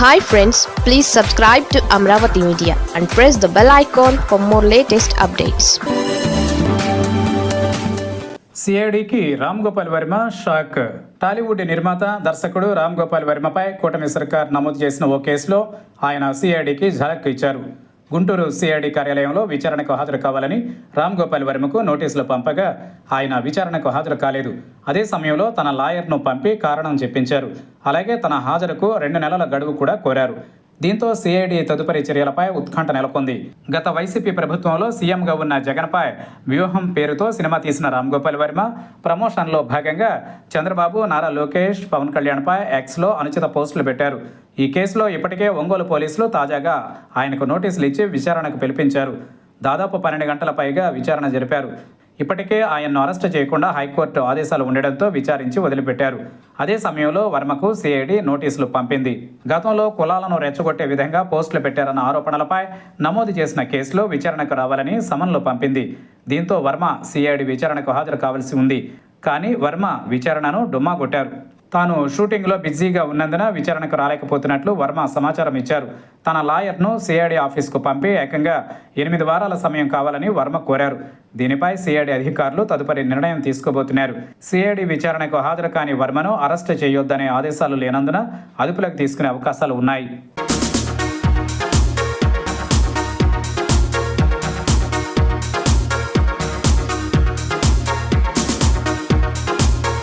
Hi friends please subscribe to Amaravati media and press the bell icon for more latest updates సిఐడికి Ram Gopal Varma shock. Tollywood నిర్మాత దర్శకుడు రామ్ గోపాల్ వర్మపై కూటమి సర్కార్ నమోదు చేసిన ఓ కేసులో ఆయన సిఐడికి ఝలక్ ఇచ్చారు. గుంటూరు సిఐడి కార్యాలయంలో విచారణకు హాజరు కావాలని రామ్ గోపాల్ వర్మకు నోటీసులు పంపగా ఆయన విచారణకు హాజరు కాలేదు. అదే సమయంలో తన లాయర్ను పంపి కారణం చెప్పించారు. అలాగే తన హాజరుకు రెండు నెలల గడువు కూడా కోరారు. దీంతో సిఐడి తదుపరి చర్యలపై ఉత్కంఠ నెలకొంది. గత వైసీపీ ప్రభుత్వంలో సీఎంగా ఉన్న జగన్పై వ్యూహం పేరుతో సినిమా తీసిన రామ్ గోపాల్ వర్మ ప్రమోషన్లో భాగంగా చంద్రబాబు నారా లోకేష్ పవన్ కళ్యాణ్పై ఎక్స్లో అనుచిత పోస్టులు పెట్టారు. ఈ కేసులో ఇప్పటికే ఒంగోలు పోలీసులు తాజాగా ఆయనకు నోటీసులు ఇచ్చి విచారణకు పిలిపించారు. దాదాపు పన్నెండు గంటల పైగా విచారణ జరిపారు. ఇప్పటికే ఆయన్ను అరెస్ట్ చేయకుండా హైకోర్టు ఆదేశాలు ఉండడంతో విచారించి వదిలిపెట్టారు. అదే సమయంలో వర్మకు సిఐడి నోటీసులు పంపింది. గతంలో కులాలను రెచ్చగొట్టే విధంగా పోస్టులు పెట్టారన్న ఆరోపణలపై నమోదు చేసిన కేసులో విచారణకు రావాలని సమన్లు పంపింది. దీంతో వర్మ సిఐడి విచారణకు హాజరు కావాల్సి ఉంది. కానీ వర్మ విచారణను డుమ్మా కొట్టారు. తాను షూటింగ్లో బిజీగా ఉన్నందున విచారణకు రాలేకపోతున్నట్లు వర్మ సమాచారం ఇచ్చారు. తన లాయర్ను సిఐడి ఆఫీస్కు పంపి ఏకంగా ఎనిమిది వారాల సమయం కావాలని వర్మ కోరారు. దీనిపై సిఐడి అధికారులు తదుపరి నిర్ణయం తీసుకోబోతున్నారు. సిఐడి విచారణకు హాజరు కాని వర్మను అరెస్టు చేయొద్దనే ఆదేశాలు లేనందున అదుపులోకి తీసుకునే అవకాశాలు ఉన్నాయి.